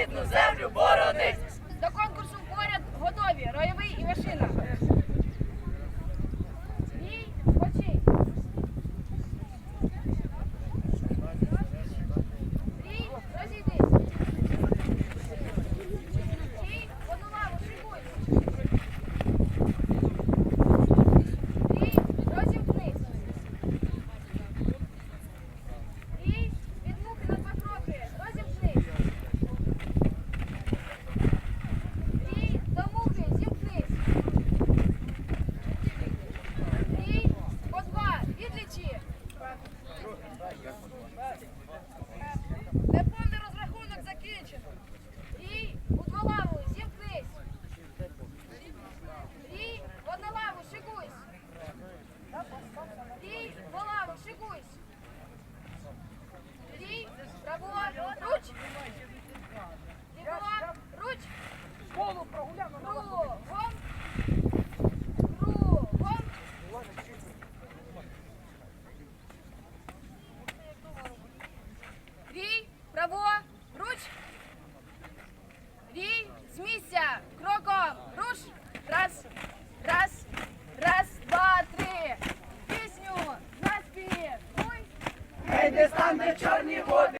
рідну землю боронить. До конкурсу поряд готові. Ройовий і машина. Гей, де стане чорні води.